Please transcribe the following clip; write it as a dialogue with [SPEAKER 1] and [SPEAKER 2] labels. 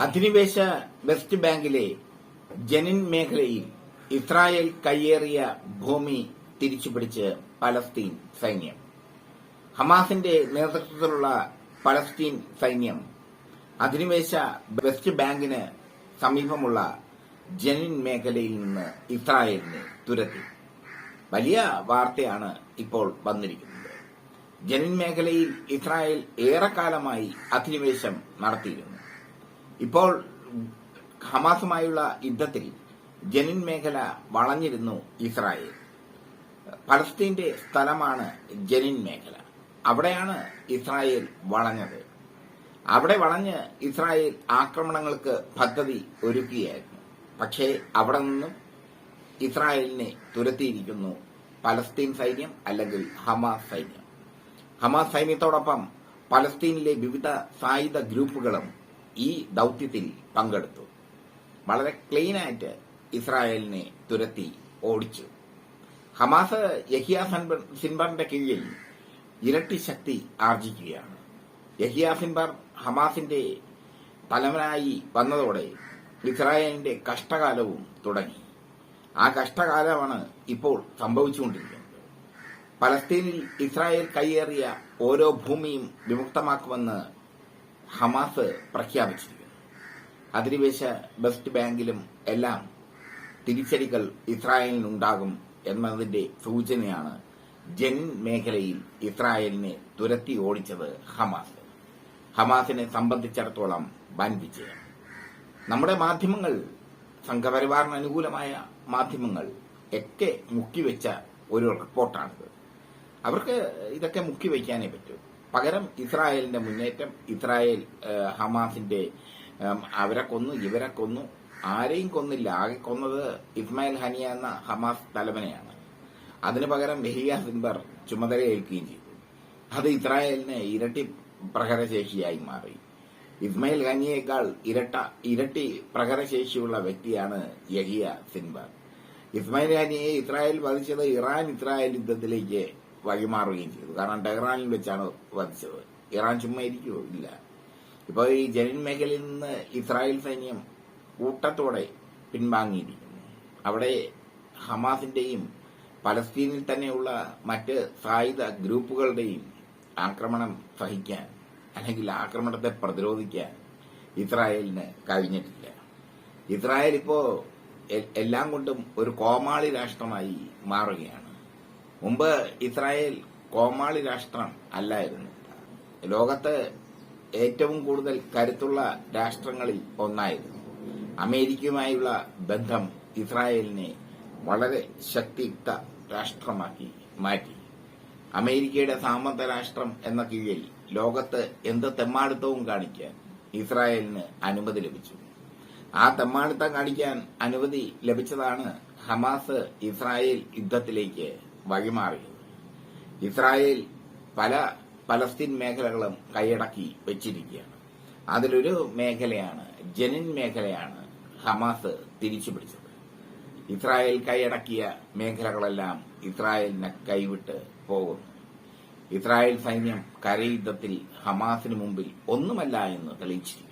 [SPEAKER 1] അധിനിവേശ വെസ്റ്റ് ബാങ്കിലെ ജനിൻ മേഖലയിൽ ഇസ്രായേൽ കയ്യേറിയ ഭൂമി തിരിച്ചുപിടിച്ച് പലസ്തീൻ സൈന്യം. ഹമാസിന്റെ നേതൃത്വത്തിലുള്ള പലസ്തീൻ സൈന്യം അധിനിവേശ വെസ്റ്റ് ബാങ്കിന് സമീപമുള്ള ജനിൻ മേഖലയിൽ നിന്ന് ഇസ്രായേലിനെ തുരത്തി. വലിയ വാർത്തയാണ് ഇപ്പോൾ വന്നിരിക്കുന്നത്. ജനിൻ മേഖലയിൽ ഇസ്രായേൽ ഏറെക്കാലമായി അധിനിവേശം നടത്തിയിരുന്നു. ഇപ്പോൾ ഹമാസുമായുള്ള യുദ്ധത്തിൽ ജനിൻ മേഖല വളഞ്ഞിരുന്നു ഇസ്രായേൽ. പലസ്തീന്റെ സ്ഥലമാണ് ജനിൻ മേഖല. അവിടെയാണ് ഇസ്രായേൽ വളഞ്ഞത്. അവിടെ വളഞ്ഞ് ഇസ്രായേൽ ആക്രമണങ്ങൾക്ക് പദ്ധതി ഒരുക്കുകയായിരുന്നു. പക്ഷേ അവിടെ നിന്നും ഇസ്രായേലിനെ തുരത്തിയിരിക്കുന്നു പലസ്തീൻ സൈന്യം അല്ലെങ്കിൽ ഹമാസ് സൈന്യം. ഹമാസ് സൈന്യത്തോടൊപ്പം പലസ്തീനിലെ വിവിധ സായുധ ഗ്രൂപ്പുകളും ഈ ദൗത്യത്തിൽ പങ്കെടുത്തു. വളരെ ക്ലീനായിട്ട് ഇസ്രായേലിനെ തുരത്തി ഓടിച്ചു. ഹമാസ് യഹിയ സിൻബറിന്റെ കീഴിൽ ഇരട്ടി ശക്തി ആർജിക്കുകയാണ്. യഹിയ സിൻബർ ഹമാസിന്റെ തലവനായി വന്നതോടെ ഇസ്രായേലിന്റെ കഷ്ടകാലവും തുടങ്ങി. ആ കഷ്ടകാലമാണ് ഇപ്പോൾ സംഭവിച്ചുകൊണ്ടിരിക്കുന്നത്. പലസ്തീനിൽ ഇസ്രായേൽ കയ്യേറിയ ഓരോ ഭൂമിയും വിമുക്തമാക്കുമെന്ന് ഹമാസ് പ്രഖ്യാപിച്ചിരിക്കുന്നു. അധിനിവേശ വെസ്റ്റ് ബാങ്കിലും എല്ലാം തിരിച്ചടികൾ ഇസ്രായേലിനുണ്ടാകും എന്നതിന്റെ സൂചനയാണ് ജൻ മേഖലയിൽ ഇസ്രായേലിനെ തുരത്തി ഓടിച്ചത് ഹമാസ്. ഹമാസിനെ സംബന്ധിച്ചിടത്തോളം വൻ വിജയം. നമ്മുടെ മാധ്യമങ്ങൾ സംഘപരിവാറിന് അനുകൂലമായ മാധ്യമങ്ങൾ ഒക്കെ മുക്കിവെച്ച ഒരു റിപ്പോർട്ടാണിത്. അവർക്ക് ഇതൊക്കെ മുക്കിവെക്കാനേ പറ്റൂ. പകരം ഇസ്രായേലിന്റെ മുന്നേറ്റം ഇസ്രായേൽ ഹമാസിന്റെ അവരെ കൊന്നു ഇവരെ കൊന്നു. ആരെയും കൊന്നില്ല. ആകെ കൊന്നത് ഇസ്മായിൽ ഹനിയ എന്ന ഹമാസ് തലവനെയാണ്. അതിനു പകരം ബഹിയ സിൻബർ ചുമതലയേൽക്കുകയും ചെയ്തു. അത് ഇസ്രായേലിനെ ഇരട്ടി പ്രഹരശേഷിയായി മാറി. ഇസ്മായിൽ ഖനിയേക്കാൾ ഇരട്ട ഇരട്ടി പ്രഹരശേഷിയുള്ള വ്യക്തിയാണ് യഹിയ സിൻബർ. ഇസ്മായിൽ ഖനിയെ ഇസ്രായേൽ വധിച്ചത് ഇറാൻ ഇസ്രായേൽ യുദ്ധത്തിലേക്ക് വഴിമാറുകയും ചെയ്തു. കാരണം ടെഹ്റാനിൽ വെച്ചാണ് വധിച്ചത്. ഇറാൻ ചുമ്മാ ഇരിക്കുമോ ഇല്ല. ഇപ്പോൾ ഈ ജനിൻ മേഖലയിൽ നിന്ന് ഇസ്രായേൽ സൈന്യം കൂട്ടത്തോടെ പിൻവാങ്ങിയിരിക്കുന്നു. അവിടെ ഹമാസിന്റെയും പലസ്തീനിൽ തന്നെയുള്ള മറ്റ് സായുധ ഗ്രൂപ്പുകളുടെയും ആക്രമണം സഹിക്കാൻ അല്ലെങ്കിൽ ആക്രമണത്തെ പ്രതിരോധിക്കാൻ ഇസ്രായേലിന് കഴിഞ്ഞിട്ടില്ല. ഇസ്രായേൽ ഇപ്പോ എല്ലാം കൊണ്ടും ഒരു കോമാളി രാഷ്ട്രമായി മാറുകയാണ്. മുമ്പ് ഇസ്രായേൽ കോമാളി രാഷ്ട്രം അല്ലായിരുന്നു. ലോകത്ത് ഏറ്റവും കൂടുതൽ കരുത്തുള്ള രാഷ്ട്രങ്ങളിൽ ഒന്നായിരുന്നു. അമേരിക്കയുമായുള്ള ബന്ധം ഇസ്രായേലിനെ വളരെ ശക്തിയുക്ത രാഷ്ട്രമാക്കി മാറ്റി. അമേരിക്കയുടെ സാമന്ത രാഷ്ട്രം എന്ന കീഴിൽ ലോകത്ത് എന്ത് തെമ്മാടുത്തവും കാണിക്കാൻ ഇസ്രായേലിന് അനുമതി ലഭിച്ചു. ആ തെമ്മാടുത്തം കാണിക്കാൻ അനുമതി ലഭിച്ചതാണ് ഹമാസ് ഇസ്രായേൽ യുദ്ധത്തിലേക്ക് വഴിമാറിയത് ഇസ്രായേൽ പല പലസ്തീൻ മേഖലകളും കൈയടക്കി വെച്ചിരിക്കുകയാണ്. അതിലൊരു മേഖലയാണ് ജനിൻ മേഖലയാണ് ഹമാസ് തിരിച്ചു തിരിച്ചുപിടിച്ചത് ഇസ്രായേൽ കൈയടക്കിയ മേഖലകളെല്ലാം ഇസ്രായേലിനെ കൈവിട്ട് പോകുന്നു. ഇസ്രായേൽ സൈന്യം കരയുദ്ധത്തിൽ ഹമാസിന് മുമ്പിൽ ഒന്നുമല്ല എന്ന് തെളിയിച്ചിരിക്കുന്നു.